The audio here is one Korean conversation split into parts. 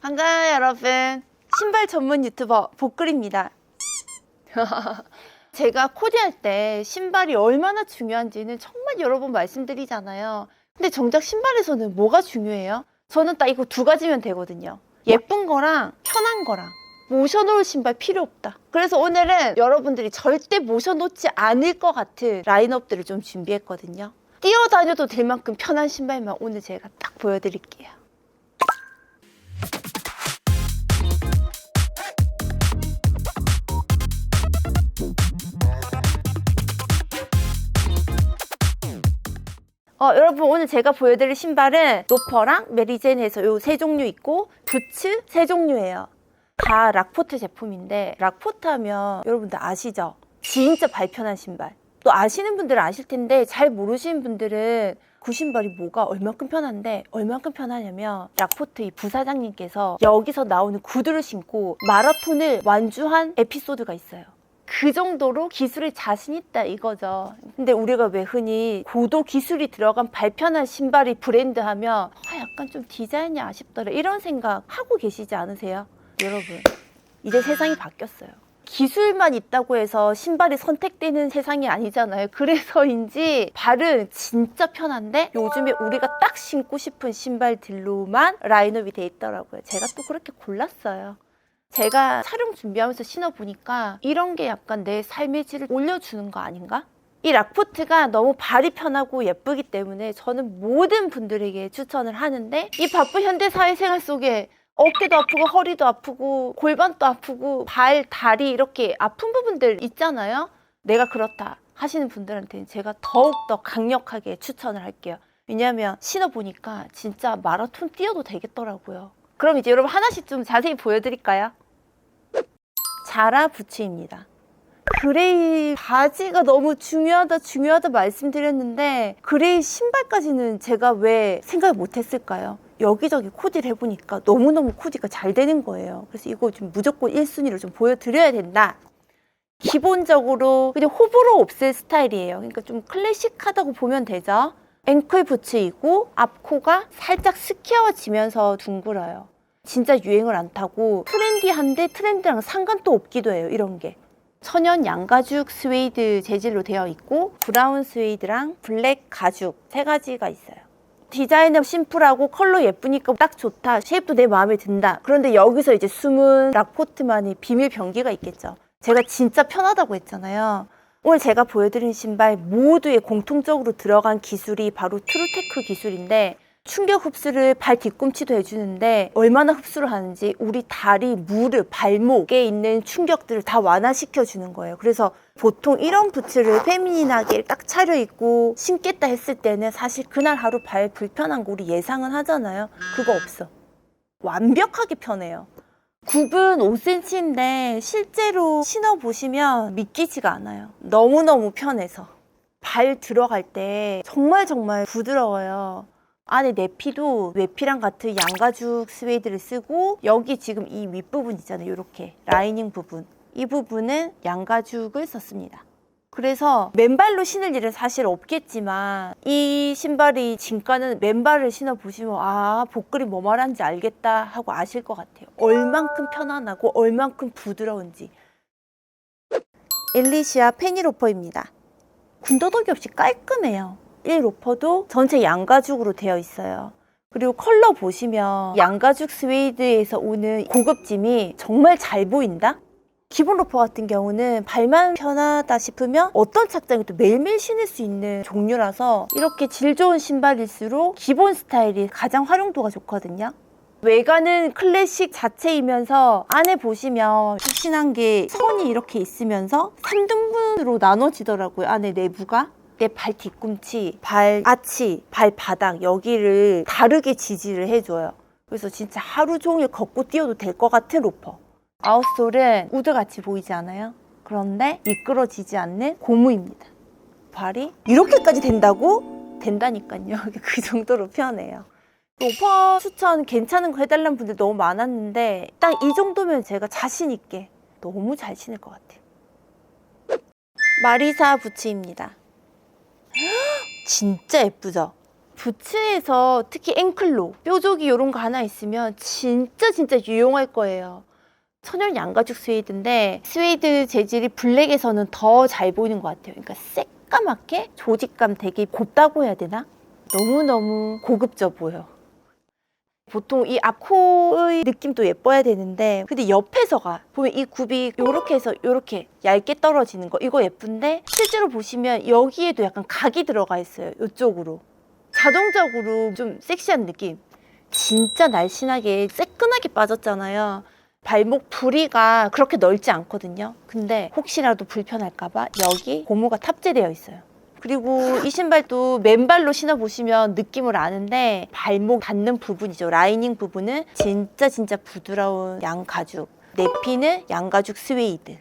반가워요 여러분. 신발 전문 유튜버 복글입니다. 제가 코디할 때 신발이 얼마나 중요한지는 정말 여러 번 말씀드리잖아요. 근데 정작 신발에서는 뭐가 중요해요? 저는 딱 이거 두 가지면 되거든요. 예쁜 거랑 편한 거랑. 모셔놓을 신발 필요 없다. 그래서 오늘은 여러분들이 절대 모셔놓지 않을 것 같은 라인업들을 좀 준비했거든요. 뛰어다녀도 될 만큼 편한 신발만 오늘 제가 딱 보여드릴게요 어, 여러분 오늘 제가 보여드릴 신발은 로퍼랑 메리젠에서 요 세 종류 있고 부츠 세 종류예요. 다 락포트 제품인데 락포트 하면 여러분들 아시죠? 진짜 발편한 신발. 또 아시는 분들은 아실 텐데 잘 모르시는 분들은 그 신발이 뭐가 얼마큼 편한데 얼마큼 편하냐면 락포트 이 부사장님께서 여기서 나오는 구두를 신고 마라톤을 완주한 에피소드가 있어요. 그 정도로 기술에 자신 있다 이거죠. 근데 우리가 왜 흔히 고도 기술이 들어간 발편한 신발이 브랜드 하면 아, 약간 좀 디자인이 아쉽더라 이런 생각 하고 계시지 않으세요? 여러분, 이제 세상이 바뀌었어요. 기술만 있다고 해서 신발이 선택되는 세상이 아니잖아요. 그래서인지 발은 진짜 편한데 요즘에 우리가 딱 신고 싶은 신발들로만 라인업이 돼 있더라고요. 제가 또 그렇게 골랐어요. 제가 촬영 준비하면서 신어보니까 이런 게 약간 내 삶의 질을 올려주는 거 아닌가? 이 락포트가 너무 발이 편하고 예쁘기 때문에 저는 모든 분들에게 추천을 하는데 이 바쁜 현대 사회생활 속에 어깨도 아프고 허리도 아프고 골반도 아프고 발, 다리 이렇게 아픈 부분들 있잖아요. 내가 그렇다 하시는 분들한테는 제가 더욱더 강력하게 추천을 할게요. 왜냐하면 신어보니까 진짜 마라톤 뛰어도 되겠더라고요. 그럼 이제 여러분 하나씩 좀 자세히 보여드릴까요? 자라 부츠입니다. 그레이 바지가 너무 중요하다 중요하다 말씀드렸는데 그레이 신발까지는 제가 왜 생각을 못했을까요? 여기저기 코디를 해보니까 너무너무 코디가 잘 되는 거예요. 그래서 이거 좀 무조건 1순위로 좀 보여드려야 된다. 기본적으로 그냥 호불호 없을 스타일이에요. 그러니까 좀 클래식하다고 보면 되죠. 앵클 부츠이고 앞코가 살짝 스퀘어지면서 둥글어요. 진짜 유행을 안 타고 트렌디한데 트렌드랑 상관도 없기도 해요. 이런 게. 천연 양가죽 스웨이드 재질로 되어 있고 브라운 스웨이드랑 블랙 가죽 세 가지가 있어요. 디자인은 심플하고 컬러 예쁘니까 딱 좋다. 쉐입도 내 마음에 든다. 그런데 여기서 이제 숨은 락포트만의 비밀 병기가 있겠죠. 제가 진짜 편하다고 했잖아요. 오늘 제가 보여드린 신발 모두에 공통적으로 들어간 기술이 바로 트루테크 기술인데 충격 흡수를 발 뒤꿈치도 해주는데 얼마나 흡수를 하는지 우리 다리, 무릎, 발목에 있는 충격들을 다 완화시켜 주는 거예요. 그래서 보통 이런 부츠를 페미닌하게 딱 차려입고 신겠다 했을 때는 사실 그날 하루 발 불편한 거 우리 예상은 하잖아요. 그거 없어. 완벽하게 편해요. 굽은 5cm인데 실제로 신어보시면 믿기지가 않아요. 너무너무 편해서. 발 들어갈 때 정말 정말 부드러워요. 안에 내피도 외피랑 같은 양가죽 스웨이드를 쓰고 여기 지금 이 윗부분 있잖아요. 이렇게 라이닝 부분. 이 부분은 양가죽을 썼습니다. 그래서 맨발로 신을 일은 사실 없겠지만 이 신발이 진가는 맨발을 신어 보시면 아 복글이 뭐 말하는지 알겠다 하고 아실 것 같아요. 얼만큼 편안하고 얼만큼 부드러운지. 엘리시아 페니로퍼입니다. 군더더기 없이 깔끔해요. 이 로퍼도 전체 양가죽으로 되어 있어요. 그리고 컬러 보시면 양가죽 스웨이드에서 오는 고급짐이 정말 잘 보인다? 기본 로퍼 같은 경우는 발만 편하다 싶으면 어떤 착장에도 매일매일 신을 수 있는 종류라서 이렇게 질 좋은 신발일수록 기본 스타일이 가장 활용도가 좋거든요. 외관은 클래식 자체이면서 안에 보시면 푹신한 게 선이 이렇게 있으면서 3등분으로 나눠지더라고요. 안에 내부가. 내 발 뒤꿈치, 발 아치, 발바닥 여기를 다르게 지지를 해줘요. 그래서 진짜 하루 종일 걷고 뛰어도 될 것 같은 로퍼. 아웃솔은 우드같이 보이지 않아요? 그런데 미끄러지지 않는 고무입니다. 발이 이렇게까지 된다고? 된다니까요. 그 정도로 편해요. 로퍼 추천 괜찮은 거 해달라는 분들 너무 많았는데 딱 이 정도면 제가 자신 있게 너무 잘 신을 것 같아요. 마리사 부츠입니다. 진짜 예쁘죠? 부츠에서 특히 앵클로 뾰족이 이런 거 하나 있으면 진짜 진짜 유용할 거예요. 천연 양가죽 스웨이드인데 스웨이드 재질이 블랙에서는 더 잘 보이는 것 같아요. 그러니까 새까맣게 조직감 되게 곱다고 해야 되나? 너무너무 고급져 보여. 보통 이 앞코의 느낌도 예뻐야 되는데 근데 옆에서가 보면 이 굽이 요렇게 해서 요렇게 얇게 떨어지는 거 이거 예쁜데 실제로 보시면 여기에도 약간 각이 들어가 있어요 이쪽으로. 자동적으로 좀 섹시한 느낌. 진짜 날씬하게 새끈하게 빠졌잖아요. 발목 부리가 그렇게 넓지 않거든요. 근데 혹시라도 불편할까봐 여기 고무가 탑재되어 있어요 그리고 이 신발도 맨발로 신어보시면 느낌을 아는데 발목 닿는 부분이죠. 라이닝 부분은 진짜 진짜 부드러운 양가죽. 내피는 양가죽 스웨이드.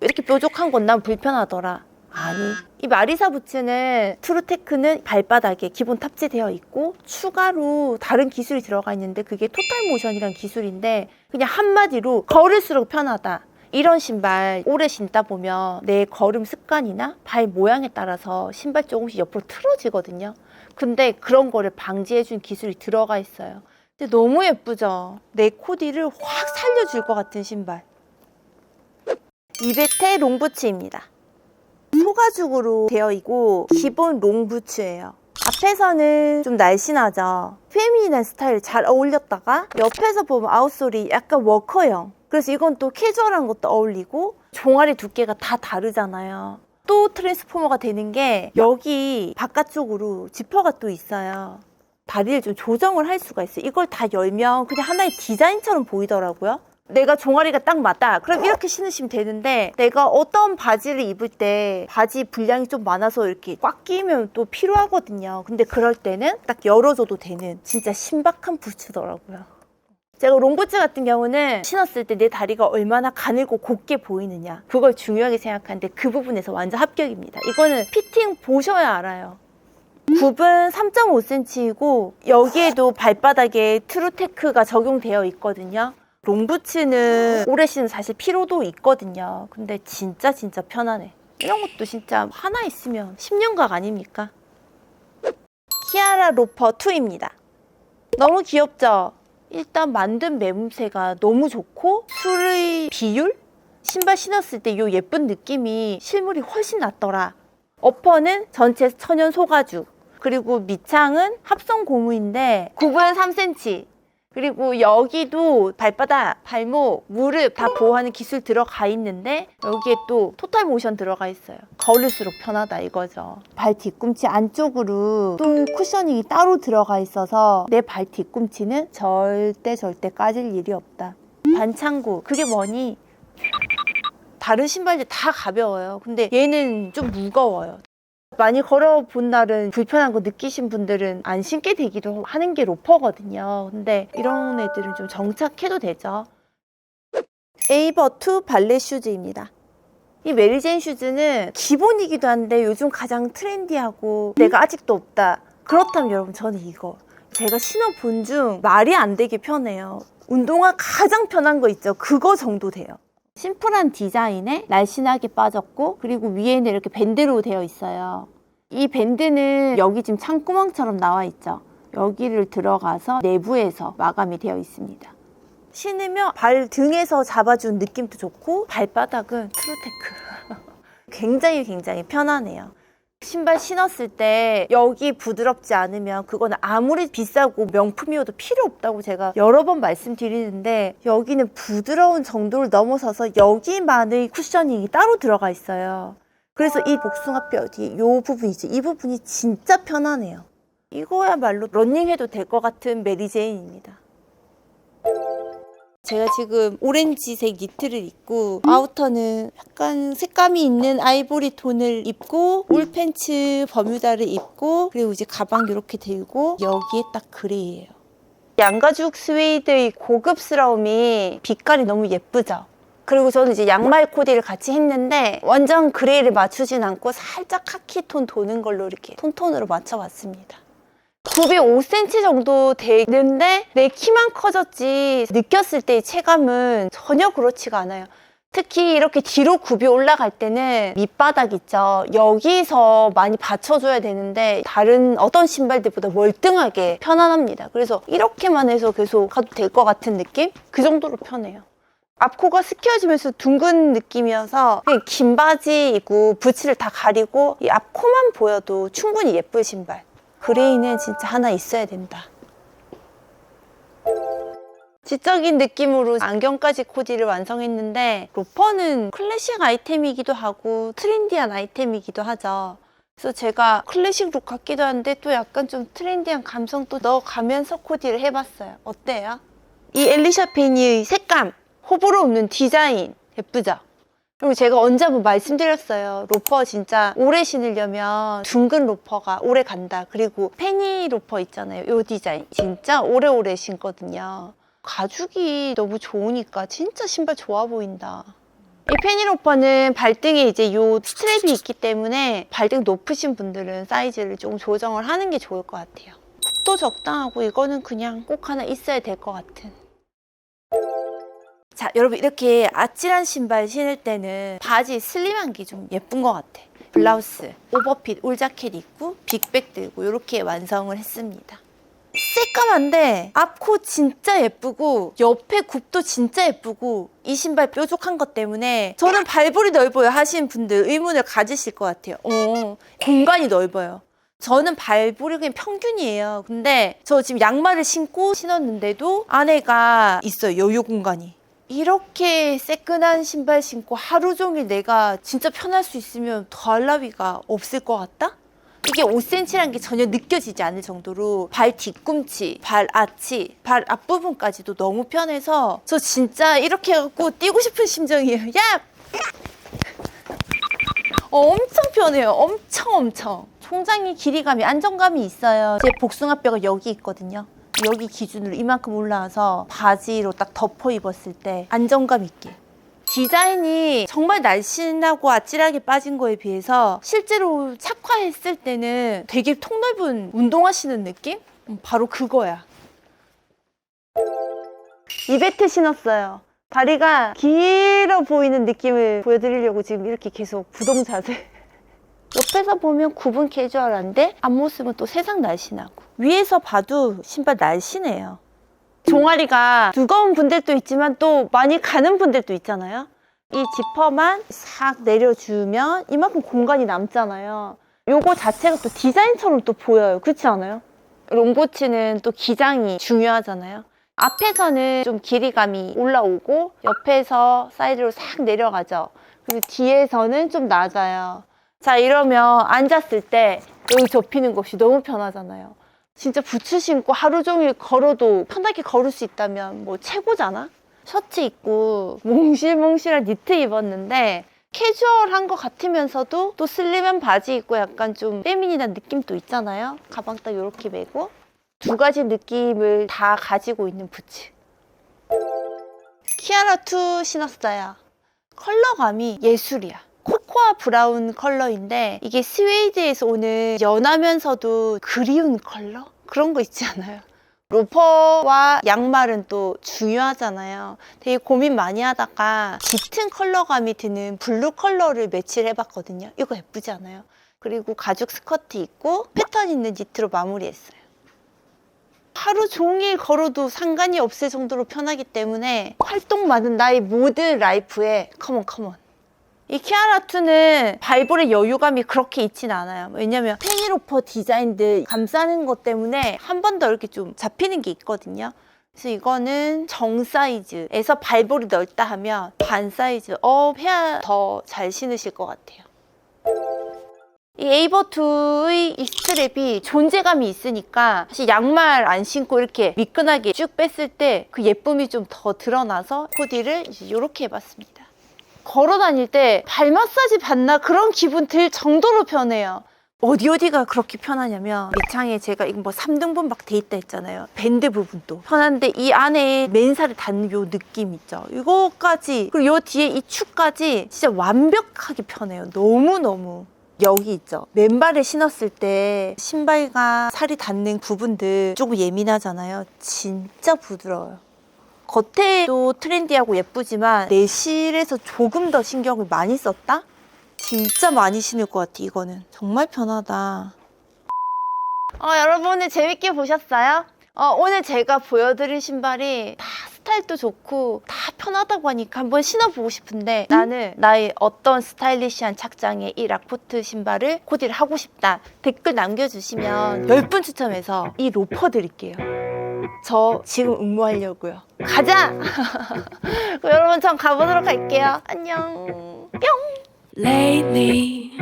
이렇게 뾰족한 건 난 불편하더라. 아니. 이 마리사 부츠는 트루테크는 발바닥에 기본 탑재되어 있고 추가로 다른 기술이 들어가 있는데 그게 토탈 모션이란 기술인데 그냥 한마디로 걸을수록 편하다. 이런 신발 오래 신다 보면 내 걸음 습관이나 발 모양에 따라서 신발 조금씩 옆으로 틀어지거든요. 근데 그런 거를 방지해준 기술이 들어가 있어요. 근데 너무 예쁘죠? 내 코디를 확 살려줄 것 같은 신발. 이베테 롱부츠입니다. 소가죽으로 되어 있고 기본 롱부츠예요. 앞에서는 좀 날씬하죠. 페미닌한 스타일 잘 어울렸다가 옆에서 보면 아웃솔이 약간 워커형. 그래서 이건 또 캐주얼한 것도 어울리고 종아리 두께가 다 다르잖아요. 또 트랜스포머가 되는 게 여기 바깥쪽으로 지퍼가 또 있어요. 다리를 좀 조정을 할 수가 있어요. 이걸 다 열면 그냥 하나의 디자인처럼 보이더라고요. 내가 종아리가 딱 맞다. 그럼 이렇게 신으시면 되는데 내가 어떤 바지를 입을 때 바지 분량이 좀 많아서 이렇게 꽉 끼면 또 필요하거든요. 근데 그럴 때는 딱 열어줘도 되는 진짜 신박한 부츠더라고요. 제가 롱부츠 같은 경우는 신었을 때 내 다리가 얼마나 가늘고 곱게 보이느냐 그걸 중요하게 생각하는데 그 부분에서 완전 합격입니다. 이거는 피팅 보셔야 알아요. 굽은 3.5cm이고 여기에도 발바닥에 트루테크가 적용되어 있거든요. 롱부츠는 오래 신으면 사실 피로도 있거든요. 근데 진짜 진짜 편하네. 이런 것도 진짜 하나 있으면 10년각 아닙니까? 키아라 로퍼 2입니다. 너무 귀엽죠? 일단 만든 매물새가 너무 좋고 술의 비율? 신발 신었을 때 이 예쁜 느낌이 실물이 훨씬 낫더라. 어퍼는 전체 천연 소가죽. 그리고 밑창은 합성 고무인데 굽은 3cm. 그리고 여기도 발바닥, 발목, 무릎 다 보호하는 기술 들어가 있는데 여기에 또 토탈 모션 들어가 있어요. 걸을수록 편하다 이거죠. 발 뒤꿈치 안쪽으로 또 쿠셔닝이 따로 들어가 있어서 내 발 뒤꿈치는 절대 절대 까질 일이 없다. 반창고 그게 뭐니? 다른 신발들 다 가벼워요. 근데 얘는 좀 무거워요. 많이 걸어본 날은 불편한 거 느끼신 분들은 안 신게 되기도 하는 게 로퍼거든요. 근데 이런 애들은 좀 정착해도 되죠. 에이버2 발레 슈즈입니다. 이 메리제인 슈즈는 기본이기도 한데 요즘 가장 트렌디하고 내가 아직도 없다. 그렇다면 여러분 저는 이거 제가 신어본 중 말이 안 되게 편해요. 운동화 가장 편한 거 있죠. 그거 정도 돼요. 심플한 디자인에 날씬하게 빠졌고 그리고 위에는 이렇게 밴드로 되어 있어요. 이 밴드는 여기 지금 창구멍처럼 나와 있죠. 여기를 들어가서 내부에서 마감이 되어 있습니다. 신으면 발 등에서 잡아준 느낌도 좋고 발바닥은 트루테크. 굉장히 굉장히 편하네요. 신발 신었을 때 여기 부드럽지 않으면 그거는 아무리 비싸고 명품이어도 필요 없다고 제가 여러 번 말씀드리는데 여기는 부드러운 정도를 넘어서서 여기만의 쿠셔닝이 따로 들어가 있어요. 그래서 이 복숭아뼈 뒤에 이 부분이지 이 부분이 진짜 편하네요. 이거야말로 런닝해도 될 것 같은 메리제인입니다. 제가 지금 오렌지색 니트를 입고 아우터는 약간 색감이 있는 아이보리 톤을 입고 울 팬츠 버뮤다를 입고 그리고 이제 가방 이렇게 들고 여기에 딱 그레이예요. 양가죽 스웨이드의 고급스러움이 빛깔이 너무 예쁘죠. 그리고 저는 이제 양말 코디를 같이 했는데 완전 그레이를 맞추진 않고 살짝 카키 톤 도는 걸로 이렇게 톤톤으로 맞춰봤습니다. 굽이 5cm 정도 되는데 내 키만 커졌지 느꼈을 때의 체감은 전혀 그렇지가 않아요. 특히 이렇게 뒤로 굽이 올라갈 때는 밑바닥 있죠. 여기서 많이 받쳐줘야 되는데 다른 어떤 신발들보다 월등하게 편안합니다. 그래서 이렇게만 해서 계속 가도 될 것 같은 느낌? 그 정도로 편해요. 앞코가 스키어지면서 둥근 느낌이어서 긴 바지 입고 부츠를 다 가리고 이 앞코만 보여도 충분히 예쁜 신발. 그레이는 진짜 하나 있어야 된다. 지적인 느낌으로 안경까지 코디를 완성했는데 로퍼는 클래식 아이템이기도 하고 트렌디한 아이템이기도 하죠. 그래서 제가 클래식 룩 같기도 한데 또 약간 좀 트렌디한 감성도 넣어가면서 코디를 해봤어요. 어때요? 이 엘리샤 페니의 색감, 호불호 없는 디자인 예쁘죠? 그리고 제가 언제 한번 말씀드렸어요. 로퍼 진짜 오래 신으려면 둥근 로퍼가 오래 간다. 그리고 페니 로퍼 있잖아요. 요 디자인 진짜 오래오래 신거든요. 가죽이 너무 좋으니까 진짜 신발 좋아 보인다. 이 페니 로퍼는 발등에 이제 요 스트랩이 있기 때문에 발등 높으신 분들은 사이즈를 조금 조정을 하는 게 좋을 것 같아요. 굽도 적당하고 이거는 그냥 꼭 하나 있어야 될 것 같은. 자, 여러분 이렇게 아찔한 신발 신을 때는 바지 슬림한 게 좀 예쁜 것 같아. 블라우스, 오버핏, 올자켓 입고 빅백 들고 이렇게 완성을 했습니다. 새까만데 앞코 진짜 예쁘고 옆에 굽도 진짜 예쁘고 이 신발 뾰족한 것 때문에 저는 발볼이 넓어요 하시는 분들 의문을 가지실 것 같아요. 어, 공간이 넓어요. 저는 발볼이 그냥 평균이에요. 근데 저 지금 양말을 신고 신었는데도 안에가 있어요. 여유 공간이. 이렇게 새끈한 신발 신고 하루 종일 내가 진짜 편할 수 있으면 더할 나위가 없을 것 같다? 이게 5cm라는 게 전혀 느껴지지 않을 정도로 발 뒤꿈치, 발 아치, 발 앞부분까지도 너무 편해서 저 진짜 이렇게 해갖고 뛰고 싶은 심정이에요. 야! 어, 엄청 편해요. 엄청 엄청. 총장이 길이감이 안정감이 있어요. 제 복숭아뼈가 여기 있거든요. 여기 기준으로 이만큼 올라와서 바지로 딱 덮어 입었을 때 안정감 있게. 디자인이 정말 날씬하고 아찔하게 빠진 거에 비해서 실제로 착화했을 때는 되게 통넓은 운동하시는 느낌? 음, 바로 그거야. 이베트 신었어요. 다리가 길어 보이는 느낌을 보여드리려고 지금 이렇게 계속 부동 자세. 옆에서 보면 구분 캐주얼한데 앞모습은 또 세상 날씬하고 위에서 봐도 신발 날씬해요. 종아리가 두꺼운 분들도 있지만 또 많이 가는 분들도 있잖아요. 이 지퍼만 싹 내려주면 이만큼 공간이 남잖아요. 요거 자체가 또 디자인처럼 또 보여요. 그렇지 않아요? 롱보츠는 또 기장이 중요하잖아요. 앞에서는 좀 길이감이 올라오고 옆에서 사이드로 싹 내려가죠. 그리고 뒤에서는 좀 낮아요. 자 이러면 앉았을 때 여기 접히는 것이 너무 편하잖아요. 진짜 부츠 신고 하루 종일 걸어도 편하게 걸을 수 있다면 뭐 최고잖아? 셔츠 입고 몽실몽실한 니트 입었는데 캐주얼한 것 같으면서도 또 슬림한 바지 입고 약간 좀 페미닌한 느낌도 있잖아요. 가방 딱 이렇게 메고 두 가지 느낌을 다 가지고 있는 부츠. 키아라2 신었어요. 컬러감이 예술이야. 코코아 브라운 컬러인데 이게 스웨이드에서 오는 연하면서도 그리운 컬러? 그런 거 있지 않아요? 로퍼와 양말은 또 중요하잖아요. 되게 고민 많이 하다가 짙은 컬러감이 드는 블루 컬러를 매치를 해봤거든요. 이거 예쁘지 않아요? 그리고 가죽 스커트 입고 패턴 있는 니트로 마무리했어요. 하루 종일 걸어도 상관이 없을 정도로 편하기 때문에 활동 많은 나의 모든 라이프에 컴온 컴온 이 키아라2는 발볼의 여유감이 그렇게 있진 않아요. 왜냐면 페니로퍼 디자인들 감싸는 것 때문에 한 번 더 이렇게 좀 잡히는 게 있거든요. 그래서 이거는 정 사이즈에서 발볼이 넓다 하면 반 사이즈 업 해야 더 잘 신으실 것 같아요. 이 에이버2의 이 스트랩이 존재감이 있으니까 사실 양말 안 신고 이렇게 미끈하게 쭉 뺐을 때 그 예쁨이 좀 더 드러나서 코디를 이렇게 해봤습니다. 걸어 다닐 때 발 마사지 받나 그런 기분 들 정도로 편해요. 어디 어디가 그렇게 편하냐면 밑창에 제가 이거 뭐 3등분 막 돼 있다 했잖아요. 밴드 부분도 편한데 이 안에 맨살을 닿는 요 느낌 있죠. 이거까지 그리고 요 뒤에 이 축까지 진짜 완벽하게 편해요. 너무 너무. 여기 있죠. 맨발을 신었을 때 신발과 살이 닿는 부분들 조금 예민하잖아요. 진짜 부드러워요. 겉에도 트렌디하고 예쁘지만 내실에서 조금 더 신경을 많이 썼다? 진짜 많이 신을 것 같아 이거는. 정말 편하다. 어, 여러분 오늘 재밌게 보셨어요? 어, 오늘 제가 보여드린 신발이 다 스타일도 좋고 다 편하다고 하니까 한번 신어보고 싶은데 나는 나의 어떤 스타일리시한 착장에 이 락포트 신발을 코디를 하고 싶다. 댓글 남겨주시면 10분 추첨해서 이 로퍼 드릴게요 저 지금 응모하려고요 가자! 그럼 여러분 전 가보도록 할게요 안녕 뿅 Lately,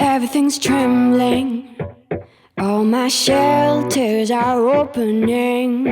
everything's trembling. All my shelters are opening.